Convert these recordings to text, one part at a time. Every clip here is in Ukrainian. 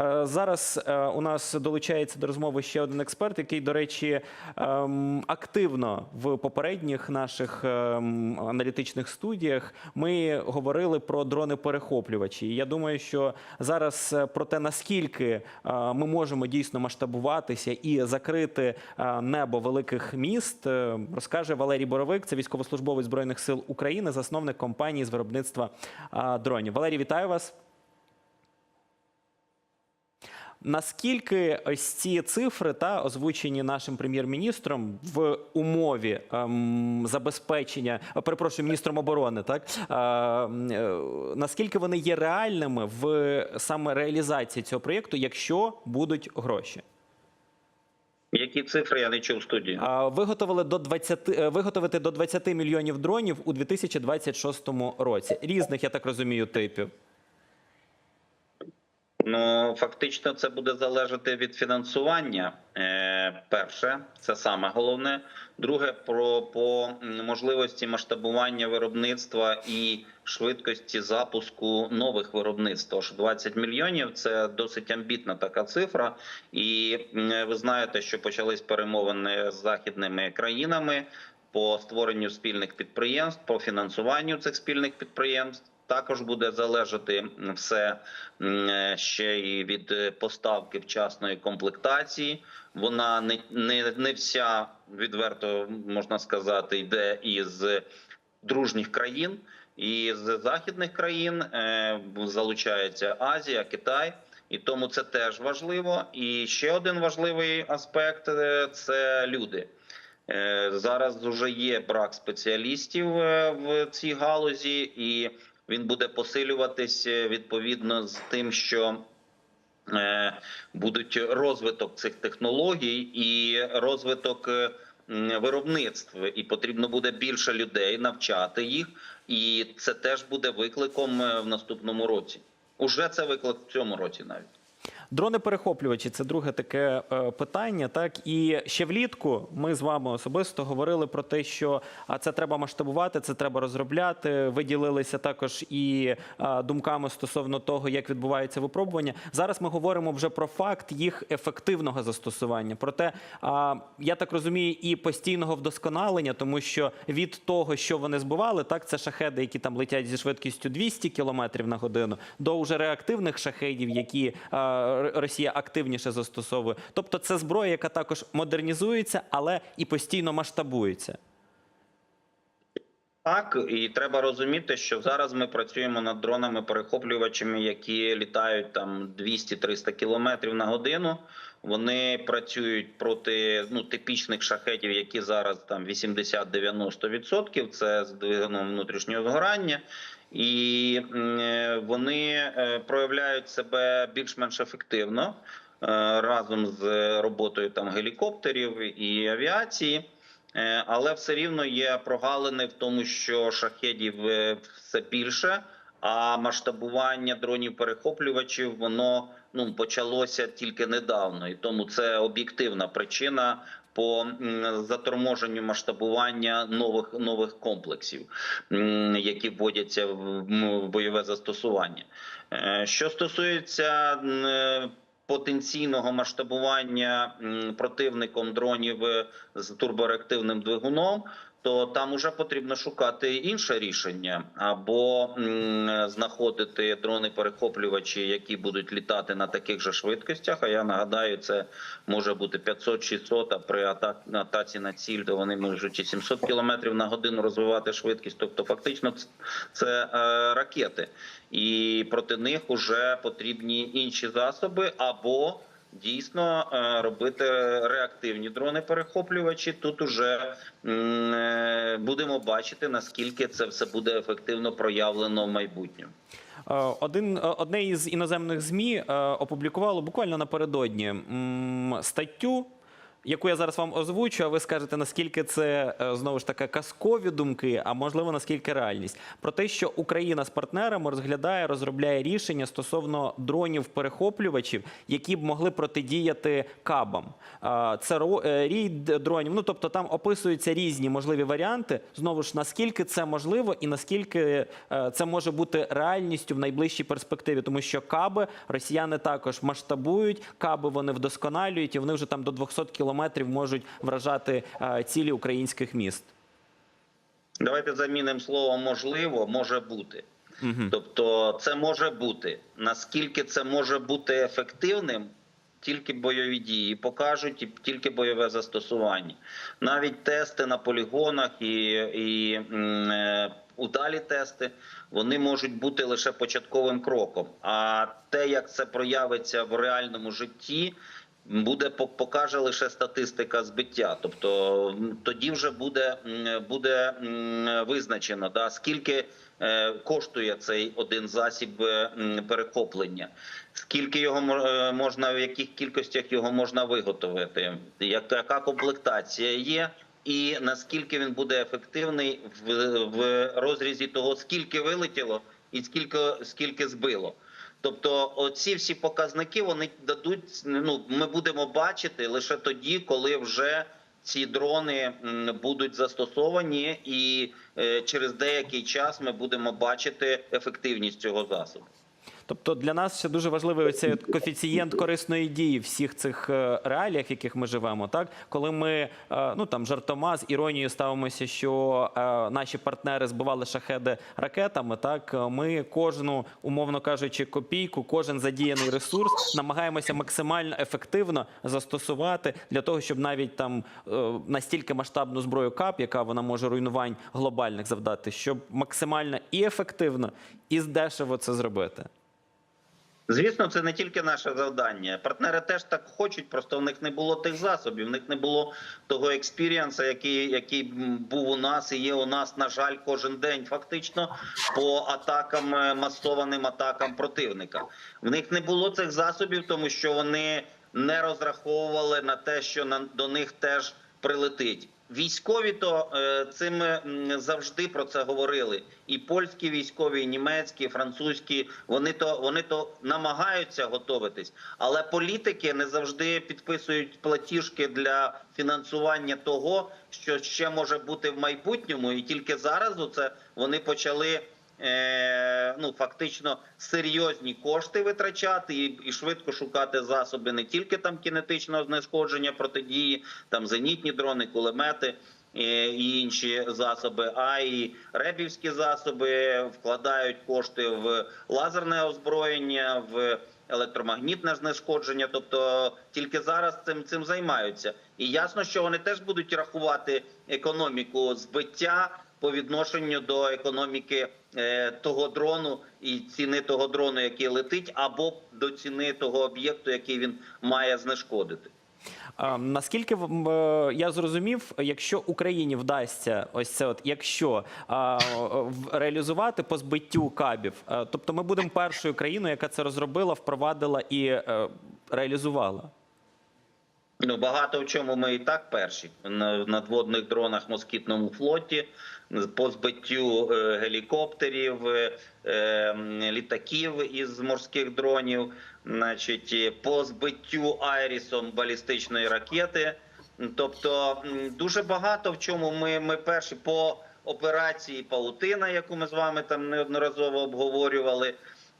Е, Зараз е, у нас долучається до розмови ще один експерт, який, до речі, ем, активно в попередніх наших ем, аналітичних студіях ми говорили про дрони-перехоплювачі. Я думаю, що зараз е, про те, наскільки ми можемо дійсно масштабуватися і закрити небо великих міст, розкаже Валерій Боровик, це військовослужбовець збройних сил України, засновник компанії з виробництва дронів. Валерій, вітаю вас. Наскільки ось ці цифри та озвучені нашим прем'єр-міністром в умові ем, забезпечення, перепрошую, міністром оборони, так е, е, наскільки вони є реальними в саме реалізації цього проєкту, якщо будуть гроші? Які цифри я не чув в студії? Виготовили до 20, е, виготовити до 20 мільйонів дронів у 2026 році. Різних, я так розумію, типів. Ну фактично, це буде залежати від фінансування. Е, перше, це саме головне. Друге, про по можливості масштабування виробництва і швидкості запуску нових виробництв. Тож 20 мільйонів це досить амбітна така цифра. І ви знаєте, що почались перемовини з західними країнами по створенню спільних підприємств, по фінансуванню цих спільних підприємств. Також буде залежати все ще і від е, поставки вчасної комплектації. Вона не, не, не вся відверто можна сказати йде із дружніх країн, і з західних країн е, залучається Азія, Китай. І тому це теж важливо. І ще один важливий аспект е, це люди. Зараз вже є брак спеціалістів в цій галузі, і він буде посилюватись е, відповідно з тим, що е, будуть розвиток цих технологій і розвиток е, виробництв, і потрібно буде більше людей навчати їх, і це теж буде викликом в наступному році. Уже це виклик в цьому році навіть. Дрони-перехоплювачі це друге таке е, питання. Так і ще влітку ми з вами особисто говорили про те, що а це треба масштабувати, це треба розробляти. Ви ділилися також і думками стосовно того, як відбувається випробування. Зараз ми говоримо вже про факт їх ефективного застосування. Проте я так розумію, і постійного вдосконалення, тому що від того, що вони збивали, так це шахеди, які там летять зі швидкістю 200 км на годину, до вже реактивних шахедів, які Росія активніше застосовує. Тобто, це зброя, яка також модернізується, але і постійно масштабується. Так, і треба розуміти, що зараз ми працюємо над дронами-перехоплювачами, які літають там 200-300 кілометрів на годину. Вони працюють проти ну типічних шахетів, які зараз там 80-90%. Це з двигуном внутрішнього згорання, і е, вони е, проявляють себе більш-менш ефективно е, разом з роботою там гелікоптерів і авіації. Е, Але все рівно є прогалини в тому, що шахедів е, все більше, а масштабування дронів перехоплювачів воно ну почалося тільки недавно, і тому це об'єктивна причина по заторможенню масштабування нових нових комплексів, які вводяться в бойове застосування. Е, Що стосується потенційного масштабування противником дронів е, з турбореактивним двигуном, то там уже потрібно шукати інше рішення або знаходити дрони-перехоплювачі, які будуть літати на таких же швидкостях. А я нагадаю, це може бути 500-600, а при атаці на ціль, то вони можуть і 700 км на годину розвивати швидкість. Тобто, фактично, це е, ракети, і проти них вже потрібні інші засоби або Дійсно е, робити реактивні дрони-перехоплювачі. Тут уже е, будемо бачити наскільки це все буде ефективно проявлено в майбутньому. Е, Один, е, одне із іноземних ЗМІ е, опублікувало буквально напередодні статтю, яку я зараз вам озвучу, а ви скажете, наскільки це е, знову ж таки казкові думки, а можливо наскільки реальність. Про те, що Україна з партнерами розглядає, розробляє рішення стосовно дронів-перехоплювачів, які б могли протидіяти кабам. Це е, рій д- дронів. Ну тобто там описуються різні можливі варіанти. Знову ж наскільки це можливо, і наскільки е, це може бути реальністю в найближчій перспективі, тому що каби росіяни також масштабують, каби вони вдосконалюють, і вони вже там до 200 кілометрів можуть вражати е, цілі українських міст. Давайте замінимо слово можливо, може бути. Тобто, це може бути. Наскільки це може бути ефективним, тільки бойові дії покажуть, і тільки бойове застосування. Навіть тести на полігонах і, і е, удалі тести вони можуть бути лише початковим кроком. А те, як це проявиться в реальному житті, буде по- покаже лише статистика збиття. Тобто тоді вже буде, буде визначено, да, скільки е, коштує цей один засіб е, перехоплення, скільки його е, можна, в яких кількостях його можна виготовити, як- яка комплектація є. І наскільки він буде ефективний в, в розрізі того, скільки вилетіло і скільки, скільки збило. Тобто, оці всі показники вони дадуть. Ну ми будемо бачити лише тоді, коли вже ці дрони будуть застосовані, і е, через деякий час ми будемо бачити ефективність цього засобу. Тобто для нас ще дуже важливий оцей от коефіцієнт корисної дії всіх цих е, реаліях, в яких ми живемо. Так, коли ми е, ну там жартома з іронією ставимося, що е, наші партнери збивали шахеди ракетами. Так, ми кожну, умовно кажучи, копійку, кожен задіяний ресурс намагаємося максимально ефективно застосувати для того, щоб навіть там настільки масштабну зброю КАП, яка вона може руйнувань глобальних завдати, щоб максимально і ефективно, і здешево це зробити. Звісно, це не тільки наше завдання. Партнери теж так хочуть, просто в них не було тих засобів, в них не було того експірієнса, який, який був у нас і є у нас, на жаль, кожен день, фактично, по атакам, е, масованим атакам противника. В них не було цих засобів, тому що вони не розраховували на те, що на, до них теж прилетить. Військові то е, цим завжди про це говорили. І польські військові, і німецькі, і французькі. Вони то вони то намагаються готуватись, але політики не завжди підписують платіжки для фінансування того, що ще може бути в майбутньому, і тільки зараз оце вони почали. Е, ну фактично серйозні кошти витрачати і, і швидко шукати засоби не тільки там кінетичного знешкодження протидії, там зенітні дрони, кулемети е, і інші засоби, а й ребівські засоби вкладають кошти в лазерне озброєння, в електромагнітне знешкодження. Тобто тільки зараз цим цим займаються. І ясно, що вони теж будуть рахувати економіку збиття по відношенню до економіки того дрону і ціни того дрону, який летить, або до ціни того об'єкту, який він має знешкодити. Наскільки е, я зрозумів, якщо Україні вдасться ось це, от якщо реалізувати по збиттю кабів, е, тобто ми будемо першою країною, яка це розробила, впровадила і е, реалізувала. Ну багато в чому ми і так перші на надводних дронах москітному флоті, по збиттю е, гелікоптерів, е, літаків із морських дронів, значить, по збиттю айрісом балістичної ракети. Тобто дуже багато в чому ми, ми перші по операції Паутина, яку ми з вами там неодноразово обговорювали.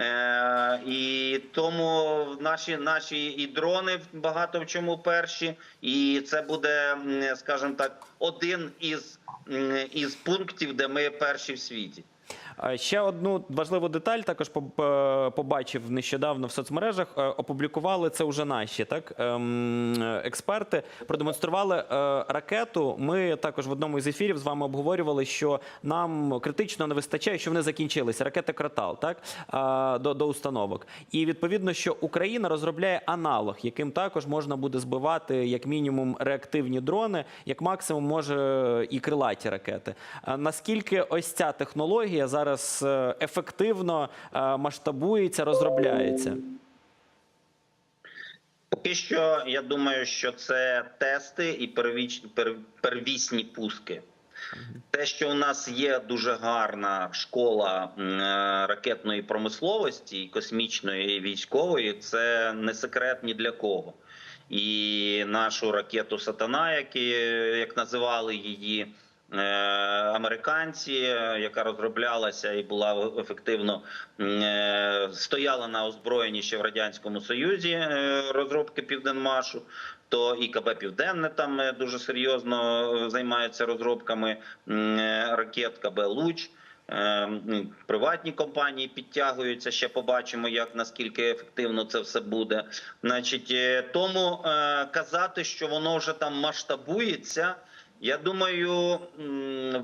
Е, і тому наші наші і дрони багато в чому перші, і це буде, скажімо так, один із, із пунктів, де ми перші в світі. Ще одну важливу деталь також е, побачив нещодавно в соцмережах. Е, Опублікували це вже наші так ем, експерти. Продемонстрували е, ракету. Ми також в одному із ефірів з вами обговорювали, що нам критично не вистачає, що вони закінчилися. Ракети Кратал, так до, до установок. І відповідно, що Україна розробляє аналог, яким також можна буде збивати як мінімум реактивні дрони, як максимум може і крилаті ракети. Наскільки ось ця технологія зараз е, ефективно е, масштабується, розробляється? Поки що я думаю, що це тести і первіч, пер, первісні пуски. Те, що у нас є дуже гарна школа е, ракетної промисловості, космічної і військової, це не секрет ні для кого. І нашу ракету Сатана, які, як називали її американці, е, яка розроблялася і була ефективно е, стояла на озброєнні ще в радянському союзі е, розробки Південмашу. То і КБ Південне там дуже серйозно займається розробками ракет КБ Луч. Приватні компанії підтягуються. Ще побачимо, як наскільки ефективно це все буде. Значить, тому казати, що воно вже там масштабується. Я думаю,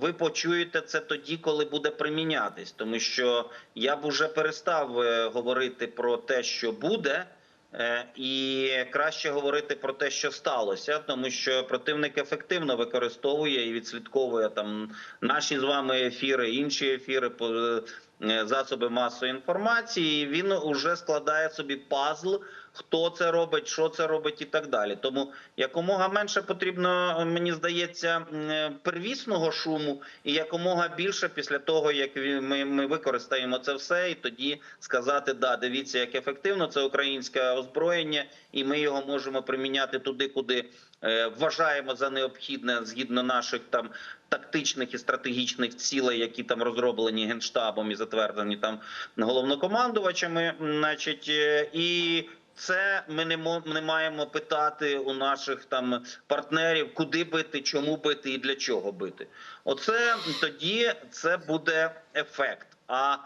ви почуєте це тоді, коли буде примінятись, тому що я б уже перестав е, говорити про те, що буде. Е, І краще говорити про те, що сталося, тому що противник ефективно використовує і відслідковує там наші з вами ефіри, інші ефіри е, засоби масової інформації. Він уже складає собі пазл, хто це робить, що це робить, і так далі. Тому якомога менше потрібно, мені здається, е, первісного шуму, і якомога більше після того, як ми, ми використаємо це все, і тоді сказати: да, дивіться, як ефективно це українське озброєння, і ми його можемо приміняти туди, куди е, вважаємо за необхідне згідно наших там тактичних і стратегічних цілей, які там розроблені генштабом і затверджені там головнокомандувачами. Значить, е, і це ми не мо- не маємо питати у наших там партнерів, куди бити, чому бити і для чого бити. Оце тоді це буде ефект. А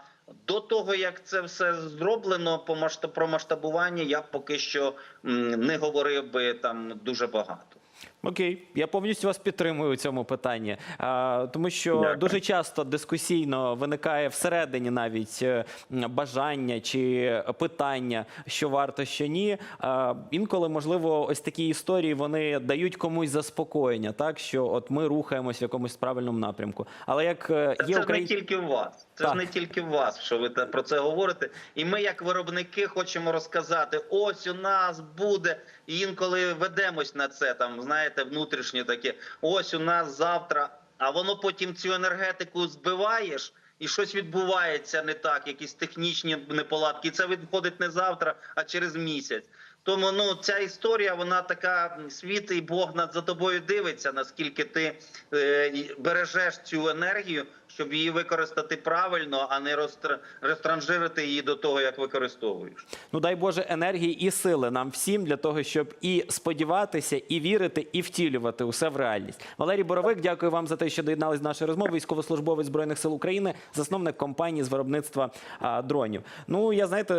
до того як це все зроблено по про масштабування, я поки що не говорив би там дуже багато. Окей, я повністю вас підтримую у цьому питанні, тому що Дякую. дуже часто дискусійно виникає всередині навіть е, бажання чи питання, що варто, що ні. Інколи, можливо, ось такі історії вони дають комусь заспокоєння, так що от ми рухаємось в якомусь правильному напрямку. Але як е, Це Україн... не тільки в вас. Це Так. ж не тільки в вас, що ви про це говорите. І ми, як виробники, хочемо розказати: ось у нас буде. І інколи ведемось на це. Там знаєте, внутрішнє таке. Ось у нас завтра. А воно потім цю енергетику збиваєш. І щось відбувається не так, якісь технічні неполадки. І це відходить не завтра, а через місяць. Тому ну ця історія, вона така світ і Бог над за тобою дивиться, наскільки ти е, бережеш цю енергію, щоб її використати правильно, а не розтр- розтранжирити її до того, як використовуєш. Ну дай Боже енергії і сили нам всім для того, щоб і сподіватися, і вірити, і втілювати усе в реальність. Валерій Боровик, дякую вам за те, що доєднались до нашої розмови. Військовослужбовець збройних сил України, засновник компанії з виробництва а, дронів. Ну я знаєте.